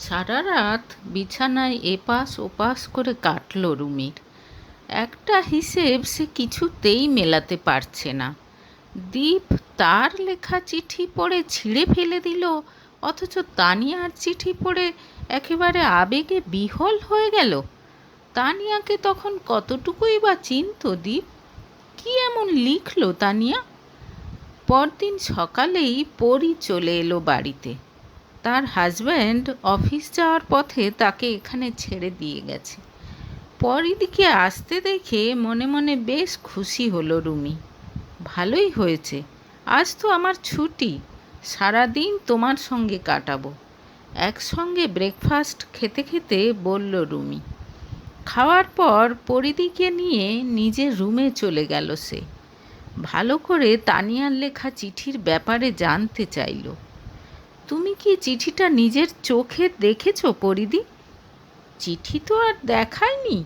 সারা রাত বিছানায় এপাশ ওপাশ করে কাটল রুমির। একটা হিসেব সে কিছুতেই মেলাতে পারছে না। দীপ তার লেখা চিঠি পড়ে ছিঁড়ে ফেলে দিল, অথচ তানিয়ার চিঠি পড়ে একেবারে আবেগে বিহল হয়ে গেল। তানিয়াকে তখন কতটুকুই বা চিনত দীপ? কি এমন লিখল তানিয়া? পরদিন সকালেই পরি চলে এলো বাড়িতে। তার হাজব্যান্ড অফিস যাওয়ার পথে তাকে এখানে ছেড়ে দিয়ে গেছে। পরিদিকে আসতে দেখে মনে মনে বেশ খুশি হলো রুমি। ভালোই হয়েছে, আজ তো আমার ছুটি, সারাদিন তোমার সঙ্গে কাটাবো। একসঙ্গে ব্রেকফাস্ট খেতে খেতে বলল রুমি। খাওয়ার পর পরিদিকে নিয়ে নিজের রুমে চলে গেল সে। ভালো করে তানিয়ার লেখা চিঠির ব্যাপারে জানতে চাইল। তুমি কি চিঠিটা নিজের চোখে দেখেছ পরিদি চিঠি তো আর দেখায়নি,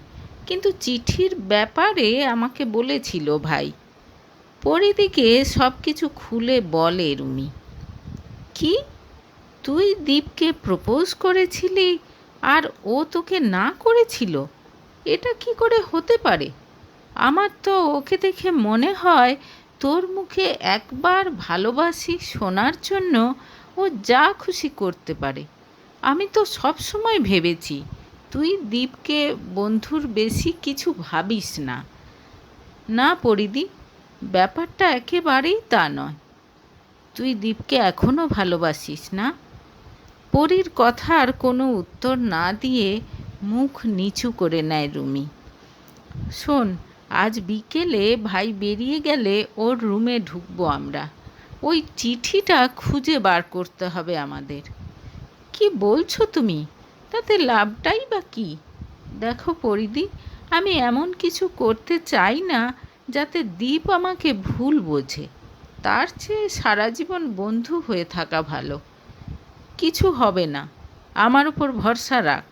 কিন্তু চিঠির ব্যাপারে আমাকে বলেছিল ভাই। পরিদিকে সব কিছু খুলে বলে রুমি। কি? তুই দীপকে প্রপোজ করেছিলি আর ও তোকে না করেছিল? এটা কি করে হতে পারে? আমার তো ওকে দেখে মনে হয় তোর মুখে একবার ভালোবাসি শোনার জন্য ও যা খুশি করতে পারে। আমি তো সব সময় ভেবেছি, তুই দীপকে বন্ধুর বেশি কিছু ভাবিস না। না পরিদি ব্যাপারটা একেবারেই তা নয়। তুই দীপকে এখনও ভালোবাসিস না? পরীর কথার কোনো উত্তর না দিয়ে মুখ নিচু করে নেয় রুমি। শোন, আজ বিকেলে ভাই বেরিয়ে গেলে ওর রুমে ঢুকবো আমরা। ওই চিঠিটা খুঁজে বার করতে হবে আমাদের। কি বলছো তুমি? তাতে লাভটাই বা কী? দেখো পরিদি আমি এমন কিছু করতে চাই না যাতে দ্বীপ আমাকে ভুল বোঝে। তার চেয়ে সারা জীবন বন্ধু হয়ে থাকা ভালো। কিছু হবে না। আমার উপর ভরসা রাখ।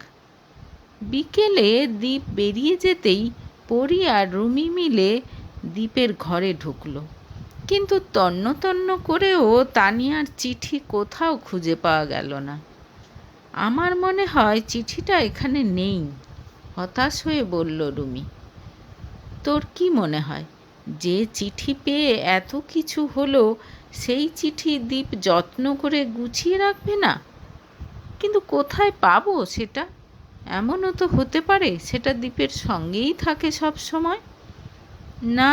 বিকেলে দ্বীপ বেরিয়ে যেতেই পরি আর রুমি মিলে দ্বীপের ঘরে ঢুকলো। কিন্তু তন্ন তন্ন করেও তানিয়ার চিঠি কোথাও খুঁজে পাওয়া গেল না। আমার মনে হয় চিঠিটা এখানে নেই, হতাশ হয়ে বলল রুমি। তোর কি মনে হয়, যে চিঠি পেয়ে এত কিছু হলো, সেই চিঠি দ্বীপ যত্ন করে গুছিয়ে রাখবে না? কিন্তু কোথায় পাবো সেটা? এমনও তো হতে পারে, সেটা দ্বীপের সঙ্গেই থাকে সব সময়। না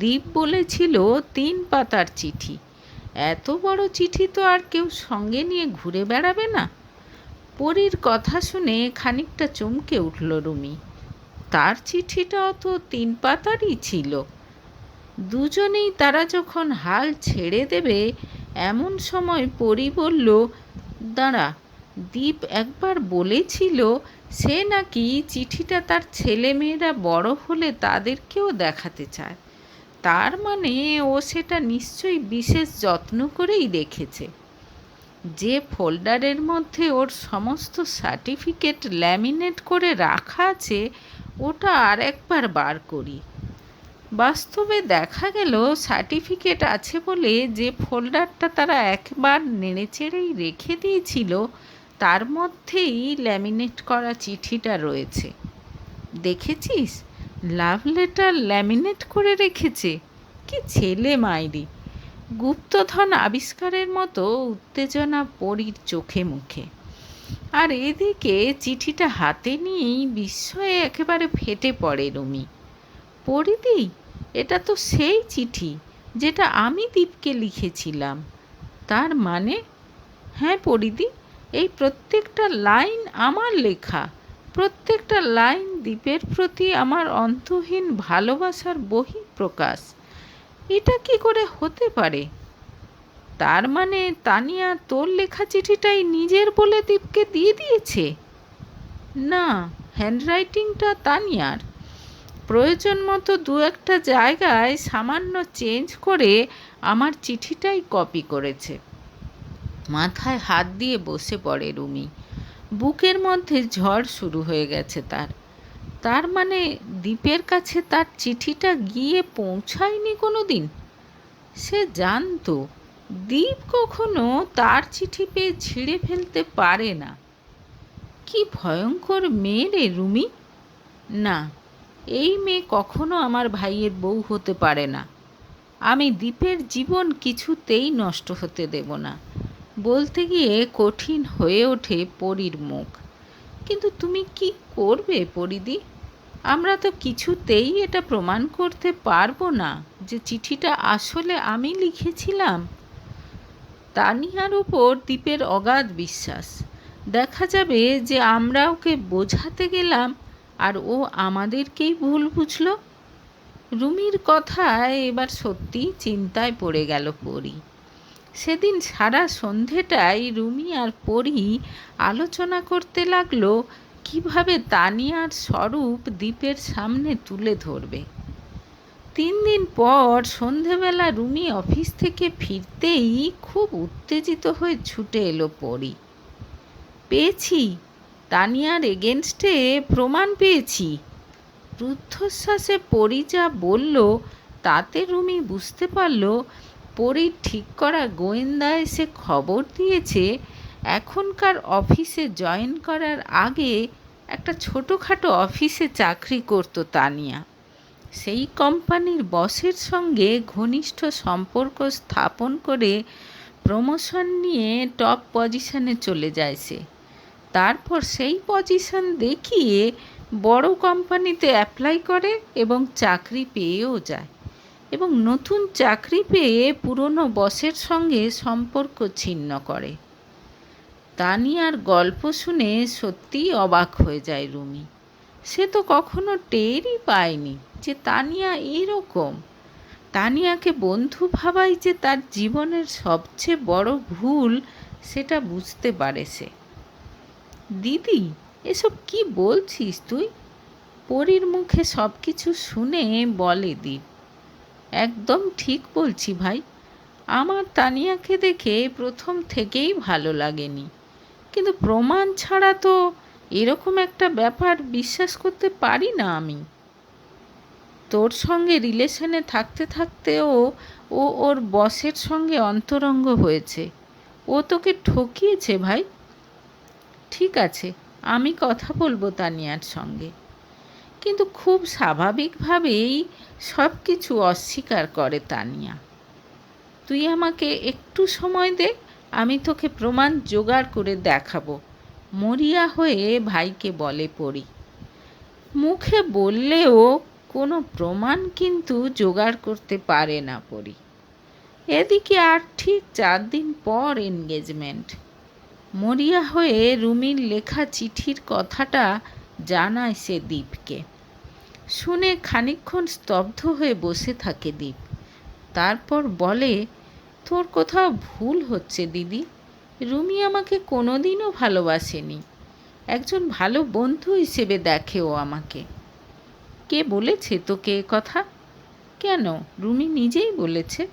দ্বীপ বলেছিল তিন পাতার চিঠি। এত বড় চিঠি তো আর কেউ সঙ্গে নিয়ে ঘুরে বেড়াবে না। পরীর কথা শুনে খানিকটা চমকে উঠল রুমি। তার চিঠিটাও তো তিন পাতারই ছিল। দুজনেই তারা যখন হাল ছেড়ে দেবে, এমন সময় পরি বলল, দাঁড়া, দীপ একবার বলেছিল সে নাকি চিঠিটা তার ছেলে মেয়েরা বড় হলে তাদেরকেও দেখাতে চায়। তার মানে ও সেটা নিশ্চয়ই বিশেষ যত্ন করেই রেখেছে যে ফোল্ডারের মধ্যে ওর সমস্ত সার্টিফিকেট ল্যামিনেট করে রাখা আছে, ওটা আর একবার বার করি। বাস্তবে দেখা গেল সার্টিফিকেট আছে বলে যে ফোল্ডারটা তারা একবার নেড়েচেড়েই রেখে দিয়েছিল, তার মধ্যেই ল্যামিনেট করা চিঠিটা রয়েছে। দেখেছিস? লাভ লেটার ল্যামিনেট করে রেখেছে। কি ছেলে মাইরি। গুপ্তধন আবিষ্কারের মতো উত্তেজনা পরীর চোখে মুখে। আর এদিকে চিঠিটা হাতে নিয়েই বিস্ময়ে একেবারে ফেটে পড়ে রুমি। পরিদি এটা তো সেই চিঠি যেটা আমি দীপকে লিখেছিলাম। তার মানে? হ্যাঁ পরিদি এই প্রত্যেকটা লাইন আমার লেখা। প্রত্যেকটা লাইন দ্বীপের প্রতি আমার অন্তহীন ভালোবাসার বহিঃপ্রকাশ। এটা কি করে হতে পারে? তার মানে তানিয়া তোর লেখা চিঠিটাই নিজের বলে দীপকে দিয়ে দিয়েছে? না, হ্যান্ডরাইটিংটা তানিয়ার। প্রয়োজন মতো দু একটা জায়গায় সামান্য চেঞ্জ করে আমার চিঠিটাই কপি করেছে। মাথায় হাত দিয়ে বসে পড়ে রুমি। বুকের মধ্যে ঝড় শুরু হয়ে গেছে তার। তার মানে দ্বীপের কাছে তার চিঠিটা গিয়ে পৌঁছায়নি কোনো দিন সে জানতো, দ্বীপ কখনো তার চিঠি পেয়ে ছিঁড়ে ফেলতে পারে না। কি ভয়ঙ্কর মেয়ে রে রুমি। না, এই মেয়ে কখনো আমার ভাইয়ের বউ হতে পারে না। আমি দ্বীপের জীবন কিছুতেই নষ্ট হতে দেব না। বলতে গিয়ে কঠিন হয়ে ওঠে পরীর মুখ। কিন্তু তুমি কি করবে পরিদি? আমরা তো কিছুতেই এটা প্রমাণ করতে পারব না যে চিঠিটা আসলে আমি লিখেছিলাম। তানিয়ার উপর দ্বীপের অগাধ বিশ্বাস। দেখা যাবে যে আমরা ওকে বোঝাতে গেলাম আর ও আমাদেরকেই ভুল বুঝলো। রুমির কথায় এবার সত্যি চিন্তায় পড়ে গেল পরি। সেদিন সারা সন্ধেটাই রুমি আর পরি আলোচনা করতে লাগল, কীভাবে তানিয়ার স্বরূপ দ্বীপের সামনে তুলে ধরবে। তিন দিন পর সন্ধেবেলা রুমি অফিস থেকে ফিরতেই খুব উত্তেজিত হয়ে ছুটে এলো পরি। পেয়েছি, তানিয়ার এগেনস্টে প্রমাণ পেয়েছি। রুদ্ধশ্বাসে পরি যা বলল, তাতে রুমি বুঝতে পারল পরীর ঠিক করা গোয়েন্দা এসে খবর দিয়েছে, এখনকার অফিসে জয়েন করার আগে একটা ছোটোখাটো অফিসে চাকরি করত তানিয়া। সেই কোম্পানির বসের সঙ্গে ঘনিষ্ঠ সম্পর্ক স্থাপন করে প্রমোশন নিয়ে টপ পজিশনে চলে যায় সে। তারপর সেই পজিশন দেখিয়ে বড় কোম্পানিতে অ্যাপ্লাই করে এবং চাকরি পেয়েও যায়। এবং নতুন চাকরি পেয়ে পুরনো বসের সঙ্গে সম্পর্ক ছিন্ন করে। তানিয়ার গল্প শুনে সত্যিই অবাক হয়ে যায় রুমি। সে তো কখনো টেরই পায়নি যে তানিয়া এরকম। তানিয়াকে বন্ধু ভাবাই যে তার জীবনের সবচেয়ে বড় ভুল সেটা বুঝতে পারে সে। দিদি, এসব কি বলছিস তুই? পরীর মুখে সব কিছু শুনে বলে দীপ একদম ঠিক বলছি ভাই। আমার তানিয়াকে দেখে প্রথম থেকেই ভালো লাগেনি। কিন্তু প্রমাণ ছাড়া তো এরকম একটা ব্যাপার বিশ্বাস করতে পারি না আমি। তোর সঙ্গে রিলেশনে থাকতে থাকতেও ও ওর বসের সঙ্গে অন্তরঙ্গ হয়েছে। ও তোকে ঠকিয়েছে ভাই। ঠিক আছে, আমি কথা বলব তানিয়ার সঙ্গে। কিন্তু খুব স্বাভাবিকভাবেই সব কিছু অস্বীকার করে তানিয়া। তুই আমাকে একটু সময় দে, আমি তোকে প্রমাণ জোগাড় করে দেখাবো, মরিয়া হয়ে ভাইকে বলে পড়ি। মুখে বললেও কোনো প্রমাণ কিন্তু জোগাড় করতে পারে না পড়ি এদিকে আর ঠিক চার দিন পর এনগেজমেন্ট মরিয়া হয়ে রুমির লেখা চিঠির কথাটা জানায় সে দ্বীপকে শুনে খানিক্ষণ স্তব্ধ হয়ে বসে থাকে দ্বীপ তারপর বলে, তোর কোথাও ভুল হচ্ছে দিদি। রুমি আমাকে কোনোদিনও ভালোবাসেনি। একজন ভালো বন্ধু হিসেবে দেখে ও আমাকে। কে বলেছে তোকে এ কথা? কেন? রুমি নিজেই বলেছে।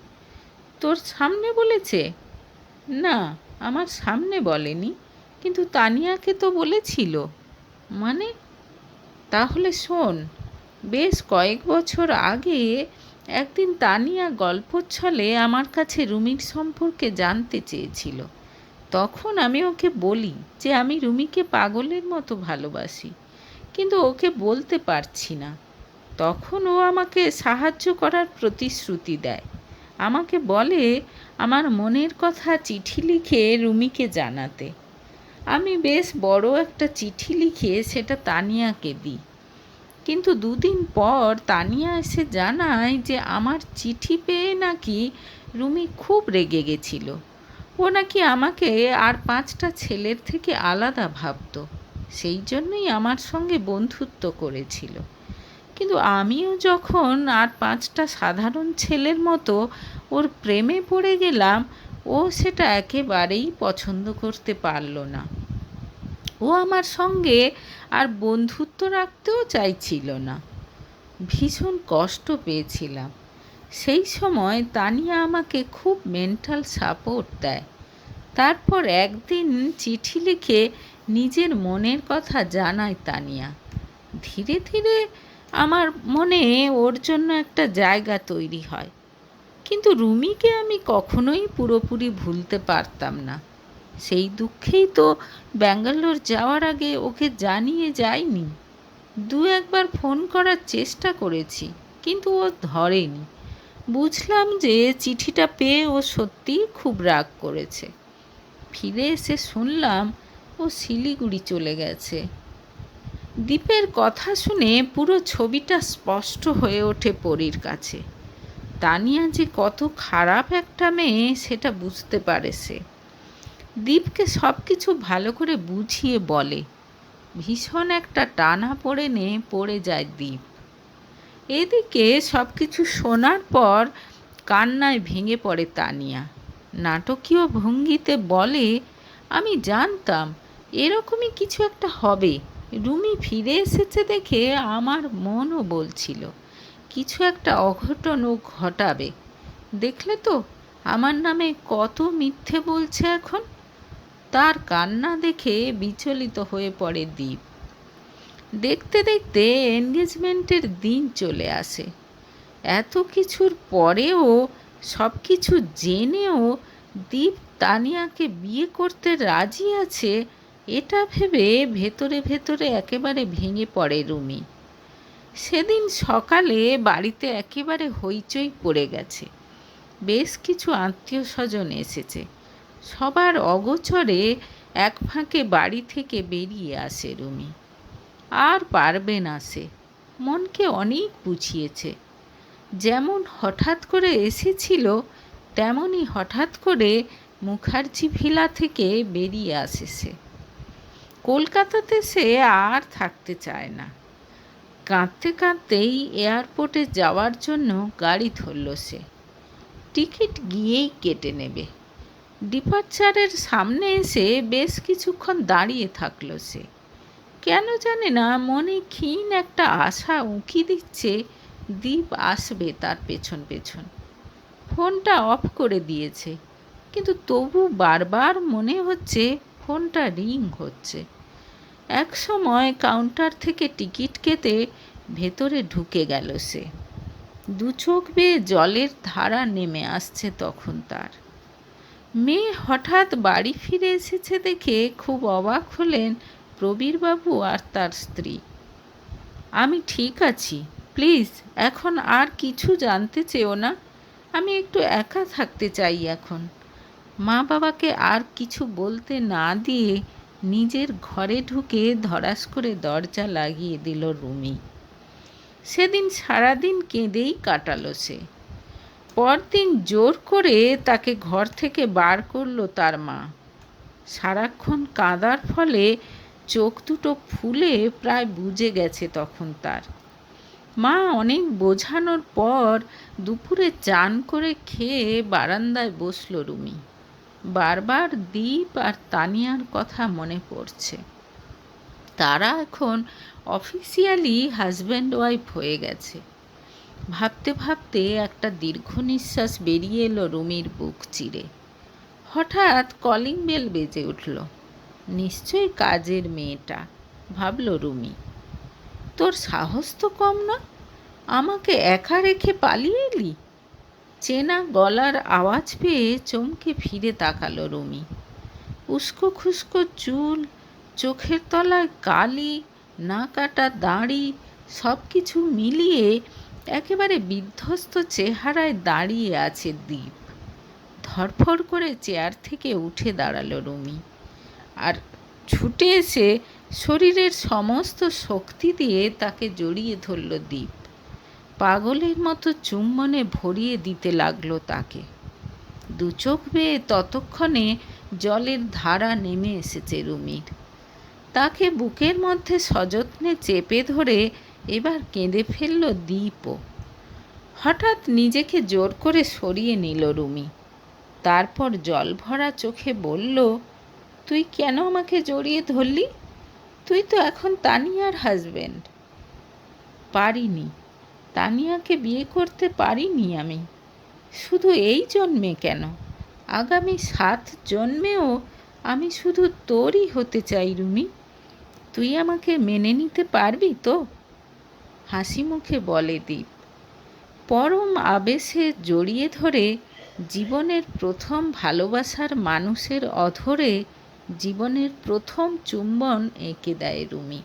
তোর সামনে বলেছে? না, আমার সামনে বলেনি। কিন্তু তানিয়াকে তো বলেছিল। মানে? তাহলে শোন, বেশ কয়েক বছর আগে একদিন তানিয়া গল্পচ্ছলে আমার কাছে রুমির সম্পর্কে জানতে চেয়েছিল। তখন আমি ওকে বলি যে আমি রুমিকে পাগলের মতো ভালোবাসি, কিন্তু ওকে বলতে পারছি না। তখন ও আমাকে সাহায্য করার প্রতিশ্রুতি দেয়। আমাকে বলে, আমার মনের কথা চিঠি লিখে রুমিকে জানাতে। আমি বেশ বড় একটা চিঠি লিখে সেটা তানিয়াকে দিই। কিন্তু দুদিন পর তানিয়া এসে জানায় যে আমার চিঠি পেয়ে নাকি রুমি খুব রেগে গেছিল। ও নাকি আমাকে আর পাঁচটা ছেলের থেকে আলাদা ভাবতো। সেই জন্যই আমার সঙ্গে বন্ধুত্ব করেছিল। কিন্তু আমিও যখন আর পাঁচটা সাধারণ ছেলের মতো ওর প্রেমে পড়ে গেলাম ও সেটা একেবারেই পছন্দ করতে পারল না। ও আমার সঙ্গে আর বন্ধুত্ব রাখতেও চাইছিল না। ভীষণ কষ্ট পেয়েছিলাম। সেই সময় তানিয়া আমাকে খুব মেন্টাল সাপোর্ট দেয়। তারপর একদিন চিঠি লিখে নিজের মনের কথা জানায় তানিয়া। ধীরে ধীরে আমার মনে ওর জন্য একটা জায়গা তৈরি হয়। কিন্তু রুমিকে আমি কখনোই পুরোপুরি ভুলতে পারতাম না। সেই দুঃখেই তো ব্যাঙ্গালোর যাওয়ার আগে ওকে জানিয়ে যায়নি দু একবার ফোন করার চেষ্টা করেছি, কিন্তু ও ধরেনি। বুঝলাম যে চিঠিটা পেয়ে ও সত্যিই খুব রাগ করেছে। ফিরে এসে শুনলাম ও শিলিগুড়ি চলে গেছে। দ্বীপের কথা শুনে পুরো ছবিটা স্পষ্ট হয়ে ওঠে পরীর কাছে। তানিয়া যে কত খারাপ একটা মেয়ে, সেটা বুঝতে পারে সে। দীপকে সব কিছু ভালো করে বুঝিয়ে বলে, ভীষণ একটা টানা পড়ে নে, পড়ে যায় দীপ। এদিকে সব কিছু শোনার পর কান্নায় ভেঙে পড়ে তানিয়া। নাটকীয় ভঙ্গিতে বলে, আমি জানতাম এরকমই কিছু একটা হবে। রুমি ফিরে এসেছে দেখে আমার মনও বলছিল। কিছু একটা অঘটন ঘটাবে। দেখলে তো, আমার নামে কত মিথ্যে বলছে এখন? তার কান্না দেখে বিচলিত হয়ে পড়ে দ্বীপ দেখতে দেখতে এনগেজমেন্টের দিন চলে আসে। এত কিছুর পরেও সব কিছু জেনেও দীপ তানিয়াকে বিয়ে করতে রাজি আছে, এটা ভেবে ভেতরে ভেতরে একেবারে ভেঙে পড়ে রুমি। সেদিন সকালে বাড়িতে একেবারে হইচই পড়ে গেছে। বেশ কিছু আত্মীয় স্বজন এসেছে। সবার অগোচরে এক ফাঁকে বাড়ি থেকে বেরিয়ে আসে রুমি। আর পারবে না সে। মনকে অনেক বুঝিয়েছে। যেমন হঠাৎ করে এসেছিল, তেমনই হঠাৎ করে মুখার্জি ভিলা থেকে বেরিয়ে আসে সে। কলকাতাতে সে আর থাকতে চায় না। কাঁদতে কাঁদতেই এয়ারপোর্টে যাওয়ার জন্য গাড়ি ধরল সে। টিকিট গিয়েই কেটে নেবে। ডিপার্চারের সামনে এসে বেশ কিছুক্ষণ দাঁড়িয়ে থাকল সে। কেন জানে না, মনে ক্ষীণ একটা আশা উঁকি দিচ্ছে, দ্বীপ আসবে তার পেছন পেছন। ফোনটা অফ করে দিয়েছে, কিন্তু তবু বারবার মনে হচ্ছে ফোনটা রিং হচ্ছে। এক সময় কাউন্টার থেকে টিকিট কেটে ভেতরে ঢুকে গেল সে। দু চোখ বেয়ে জলের ধারা নেমে আসছে তখন তার। মেয়ে হঠাৎ বাড়ি ফিরে এসেছে দেখে খুব অবাক হলেন প্রবীরবাবু আর তার স্ত্রী। আমি ঠিক আছি প্লিজ এখন আর কিছু জানতে চেও না। আমি একটু একা থাকতে চাই এখন। মা বাবাকে আর কিছু বলতে না দিয়ে নিজের ঘরে ঢুকে ধরাস করে দরজা লাগিয়ে দিল রুমি। সেদিন সারাদিন কেঁদেই কাটালো সে। পরদিন জোর করে তাকে ঘর থেকে বার করল তার মা। সারাক্ষণ কাঁদার ফলে চোখ দুটো ফুলে প্রায় বুঝে গেছে তখন তার। মা অনেক বোঝানোর পর দুপুরে চান করে খেয়ে বারান্দায় বসল রুমি। বারবার দ্বীপ আর তানিয়ার কথা মনে পড়ছে। তারা এখন অফিসিয়ালি হাজব্যান্ড ওয়াইফ হয়ে গেছে। ভাবতে ভাবতে একটা দীর্ঘ নিঃশ্বাস বেরিয়ে এলো রুমির বুক চিরে। হঠাৎ কলিং বেল বেজে উঠল। নিশ্চয়ই কাজের মেয়েটা, ভাবল রুমি। তোর সাহস তো কম না? আমাকে একা রেখে পালিয়ে এলি? চেনা গলার আওয়াজ পেয়ে চমকে ফিরে তাকালো রুমি। উস্কো খুস্কো চুল, চোখের তলায় কালি না কাটা দাড়ি সব কিছু মিলিয়ে একেবারে বিধ্বস্ত চেহারায় দাঁড়িয়ে আছে দ্বীপ ধরফর করে চেয়ার থেকে উঠে দাঁড়াল রুমি। আর ছুটে এসে শরীরের সমস্ত শক্তি দিয়ে তাকে জড়িয়ে ধরল দ্বীপ পাগলের মতো চুম্বনে ভরিয়ে দিতে লাগল তাকে। দু চোখ বেয়ে ততক্ষণে জলের ধারা নেমে এসেছে রুমির। তাকে বুকের মধ্যে সযত্নে চেপে ধরে এবার কেঁদে ফেলল দ্বীপও হঠাৎ নিজেকে জোর করে সরিয়ে নিল রুমি। তারপর জল ভরা চোখে বলল, তুই কেন আমাকে জড়িয়ে ধরলি? তুই তো এখন তানিয়ার হাজবেন্ড পারিনি। তানিয়াকে বিয়ে করতে পারিনি আমি। শুধু এই জন্মে কেন? আগামী সাত জন্মেও আমি শুধু তোরই হতে চাই, রুমি। তুই আমাকে মেনে নিতে পারবি তো? হাসি মুখে বলে দীপ। পরম আবেশে জড়িয়ে ধরে জীবনের প্রথম ভালোবাসার মানুষের অধরে জীবনের প্রথম চুম্বন এঁকে দেয় রুমি।